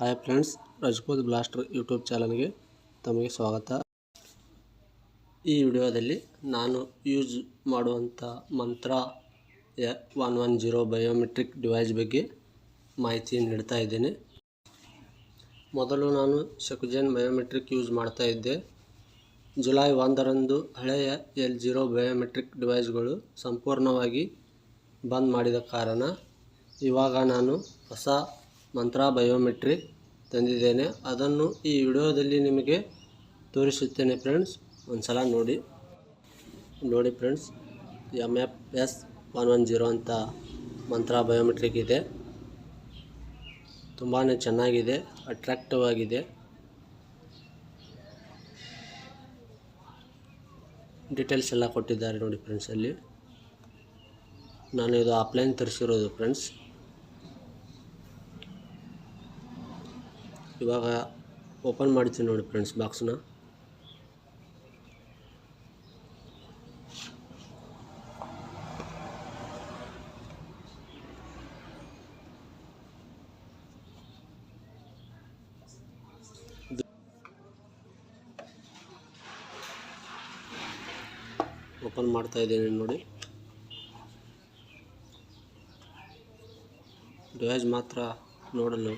Hi friends Rajput blaster YouTube ಚಾನಲ್ಗೆ ತಮಗೆ ಸ್ವಾಗತ. ಈ ವಿಡಿಯೋದಲ್ಲಿ ನಾನು ಯೂಸ್ ಮಾಡುವಂಥ Mantra one one zero biometric device ಬಗ್ಗೆ ಮಾಹಿತಿ ನೀಡ್ತಾ ಇದ್ದೇನೆ. ಮೊದಲು ನಾನು ಶಕುಜನ್ ಬಯೋಮೆಟ್ರಿಕ್ ಯೂಸ್ ಮಾಡ್ತಾ ಇದ್ದೆ. ಜುಲೈ ಒಂದರಂದು ಹಳೆಯ ಎಲ್ ಜೀರೋ ಬಯೋಮೆಟ್ರಿಕ್ ಡಿವೈಸ್ಗಳು ಸಂಪೂರ್ಣವಾಗಿ ಬಂದ್ ಮಾಡಿದ ಕಾರಣ ಇವಾಗ ನಾನು ಹೊಸ ಮಂತ್ರ ಬಯೋಮೆಟ್ರಿಕ್ ತಂದಿದ್ದೇನೆ. ಅದನ್ನು ಈ ವಿಡಿಯೋದಲ್ಲಿ ನಿಮಗೆ ತೋರಿಸುತ್ತೇನೆ ಫ್ರೆಂಡ್ಸ್ ಒಂದು ಸಲ ನೋಡಿ. ನೋಡಿ friends M F S one one zero ಅಂತ ಮಂತ್ರ ಬಯೋಮೆಟ್ರಿಕ್ ಇದೆ. ತುಂಬಾ ಚೆನ್ನಾಗಿದೆ ಅಟ್ರಾಕ್ಟಿವ್ ಆಗಿದೆ. ಡೀಟೇಲ್ಸ್ ಎಲ್ಲ ಕೊಟ್ಟಿದ್ದಾರೆ ನೋಡಿ ಫ್ರೆಂಡ್ಸ್ ಅಲ್ಲಿ. ನಾನು ಇದು ಆಫ್ಲೈನ್ ತರಿಸಿರೋದು ಫ್ರೆಂಡ್ಸ್ ಇವಾಗ ಓಪನ್ ಮಾಡ್ತೀನಿ ನೋಡಿ ಫ್ರೆಂಡ್ಸ್ ಬಾಕ್ಸ್ನ. ಓಪನ್ ಮಾಡ್ತಾ ಇದ್ದೀನಿ ನೋಡಿ. ಡಿವೈಸ್ ಮಾತ್ರ ನೋಡಲು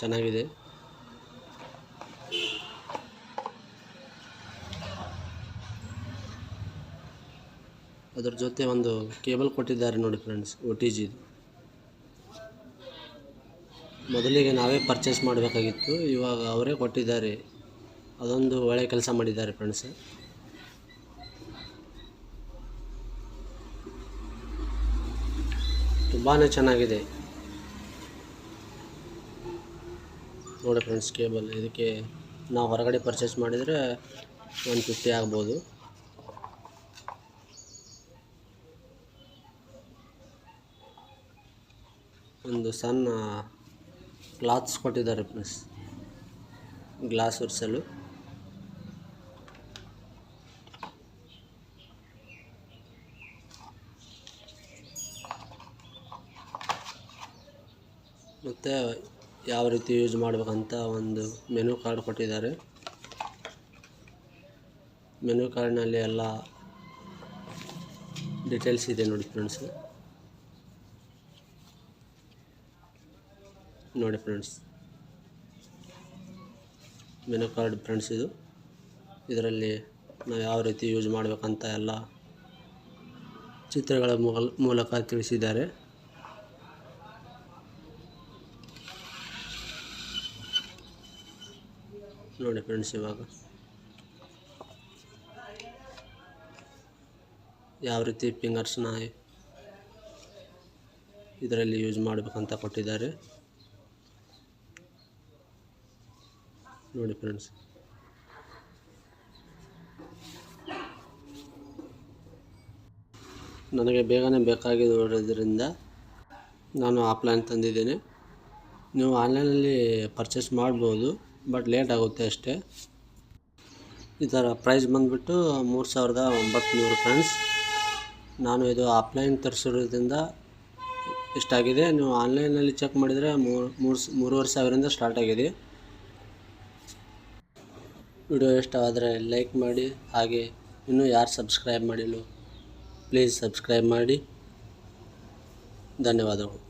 ಚೆನ್ನಾಗಿದೆ. ಅದರ ಜೊತೆ ಒಂದು ಕೇಬಲ್ ಕೊಟ್ಟಿದ್ದಾರೆ ನೋಡಿ ಫ್ರೆಂಡ್ಸ್ ಒ ಟಿ ಜಿದು ಮೊದಲಿಗೆ ನಾವೇ ಪರ್ಚೇಸ್ ಮಾಡಬೇಕಾಗಿತ್ತು, ಇವಾಗ ಅವರೇ ಕೊಟ್ಟಿದ್ದಾರೆ. ಅದೊಂದು ಒಳ್ಳೆಯ ಕೆಲಸ ಮಾಡಿದ್ದಾರೆ ಫ್ರೆಂಡ್ಸ್ ತುಂಬಾ ಚೆನ್ನಾಗಿದೆ. ನೋಡಿ ಫ್ರೆಂಡ್ಸ್ ಕೇಬಲ್, ಇದಕ್ಕೆ ನಾವು ಹೊರಗಡೆ ಪರ್ಚೇಸ್ ಮಾಡಿದರೆ ಒನ್ ಫಿಫ್ಟಿ ಆಗ್ಬೋದು. ಒಂದು ಸಣ್ಣ ಕ್ಲಾತ್ಸ್ ಕೊಟ್ಟಿದ್ದಾರೆ ಫ್ರೆಂಡ್ಸ್. ಗ್ಲಾಸ್ ಒರೆಸಲು. ಮತ್ತು ಯಾವ ರೀತಿ ಯೂಸ್ ಮಾಡಬೇಕಂತ ಒಂದು ಮೆನು ಕಾರ್ಡ್ ಕೊಟ್ಟಿದ್ದಾರೆ. ಮೆನು ಕಾರ್ಡ್ನಲ್ಲಿ ಎಲ್ಲ ಡೀಟೇಲ್ಸ್ ಇದೆ ನೋಡಿ ಫ್ರೆಂಡ್ಸ್. ನೋಡಿ ಫ್ರೆಂಡ್ಸ್. ಮೆನು ಕಾರ್ಡ್ ಫ್ರೆಂಡ್ಸ್ ಇದು. ಇದರಲ್ಲಿ ನಾವು ಯಾವ ರೀತಿ ಯೂಸ್ ಮಾಡಬೇಕಂತ ಎಲ್ಲ ಚಿತ್ರಗಳ ಮೂಲಕ ತಿಳಿಸಿದ್ದಾರೆ. ನೋಡಿ ಫ್ರೆಂಡ್ಸ್ ಇವಾಗ. ಯಾವ ರೀತಿ ಫಿಂಗರ್ಸ್ನ ಇದರಲ್ಲಿ ಯೂಸ್ ಮಾಡಬೇಕಂತ ಕೊಟ್ಟಿದ್ದಾರೆ. ನೋಡಿ ಫ್ರೆಂಡ್ಸ್. ನನಗೆ ಬೇಗನೆ ಬೇಕಾಗಿರೋದ್ರಿಂದ ನಾನು ಆಫ್ಲೈನ್ ತಂದಿದ್ದೇನೆ. ನೀವು ಆನ್ಲೈನಲ್ಲಿ ಪರ್ಚೇಸ್ ಮಾಡ್ಬೋದು ಬಟ್ ಲೇಟ್ ಆಗುತ್ತೆ ಅಷ್ಟೇ. ಇದರ ಪ್ರೈಸ್ ಬಂದುಬಿಟ್ಟು ಮೂರು ಸಾವಿರದ ಒಂಬತ್ತು ಫ್ರೆಂಡ್ಸ್ ನಾನು ಇದು ಆಫ್ಲೈನ್ ತರಿಸಿರೋದ್ರಿಂದ ಇಷ್ಟಾಗಿದೆ. ನೀವು ಆನ್ಲೈನಲ್ಲಿ ಚೆಕ್ ಮಾಡಿದರೆ ಮೂರು ಮೂರು, ಮೂರುವರೆ ಸಾವಿರದಿಂದ ಸ್ಟಾರ್ಟ್ ಆಗಿದೆ. ವಿಡಿಯೋ ಇಷ್ಟವಾದರೆ ಲೈಕ್ ಮಾಡಿ ಹಾಗೆ ಇನ್ನೂ ಯಾರು ಸಬ್ಸ್ಕ್ರೈಬ್ ಮಾಡಿಲ್ಲ ಪ್ಲೀಸ್ ಸಬ್ಸ್ಕ್ರೈಬ್ ಮಾಡಿ. ಧನ್ಯವಾದಗಳು.